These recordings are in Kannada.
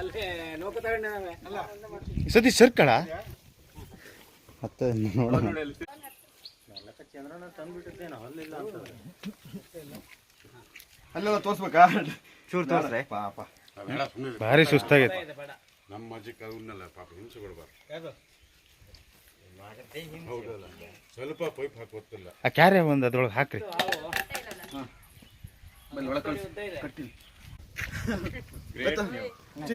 ಅಲ್ಲಿ ನೌಕ ತಗೊಂಡಿದ್ದಾವೆ ಸತೀಶ್ ಸರ್ಕಳ ಮತ್ತೆ ನೋಡೋಣ. ಅಲ್ಲಿಲ್ಲ ತೋರ್ಸ್ಬೇಕಾ? ಚೂರು ತೋರ್ಸ್ರೆ. ಪಾಪ. ಭಾರಿ ಸುಸ್ತಾಗೈತೆ ನಮ್ಮ ಅಜ್ಜಿಗೆ ಅವನ್ನೆಲ್ಲ ಪಾಪ ಹಿಂಸೆ. ಕೊಡಬಾರ್ದು ಹೌದಲ್ಲ. ಸ್ವಲ್ಪ ಪೈಪ್ ಹಾಕಿ ಗೊತ್ತಿಲ್ಲ ಆ ಕ್ಯಾರೆ ಒಂದು ಅದ್ರೊಳಗೆ ಹಾಕ್ರಿ. ಹಾಂ. ಇದೆ.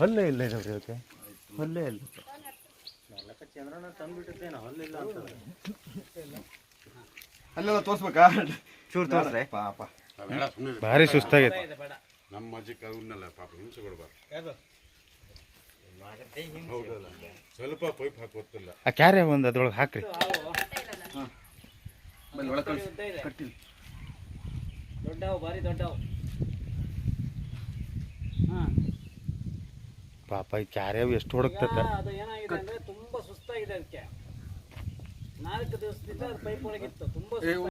ಹಲ್ಲೇ ಇಲ್ಲ ನೋಡ್ರಿ ಅದಕ್ಕೆ ಹಲ್ಲೇ ಇಲ್ಲ. ಚಂದ್ರನ ತಂದ್ಬಿಟ್ಟಿದ್ದೇನೋ ಅಲ್ಲಿಲ್ಲ ಅಂತ. ಅಲ್ಲೆಲ್ಲ ತೋರ್ಸ್ಬೇಕಾ? ಚೂರು ತೋರ್ಸ್ರೆ. ಪಾಪ. ಭಾರಿ ಸುಸ್ತಾಗೈತೆ. ನಮ್ಮ ಅಜ್ಜಿಗೆ ಅವನ್ನೆಲ್ಲ ಪಾಪ ಹಿಂಸೆ ಕೊಡಬಾರ್ದು. ಹೌದಲ್ಲ. ಸ್ವಲ್ಪ ಪೈಪ್ ಹಾಕಿ ಗೊತ್ತಿಲ್ಲ ಆ ಕ್ಯಾರೆ ಒಂದು ಅದ್ರೊಳಗೆ ಹಾಕ್ರಿ. ಇದೆ ದೊಡ್ಡವು ಭಾರಿ ದೊಡ್ಡವು ಹಾ. ಪಾಪ ಈ ಕ್ಯಾರೆ ಎಷ್ಟು ಹೊಡಕ್ತತ್ತ ಈಗ ಅದು ಏನಾಗಿದೆ ಅಂದ್ರೆ ತುಂಬಾ ಸುಸ್ತಾಗಿದೆ ಅದಕ್ಕೆ ನಾಲ್ಕು ದಿವಸದಿಂದ ಅದು ಪೈಪ್ ಒಳಗಿತ್ತು ತುಂಬಾ ಸುಸ್ತಾಗಿದೆ.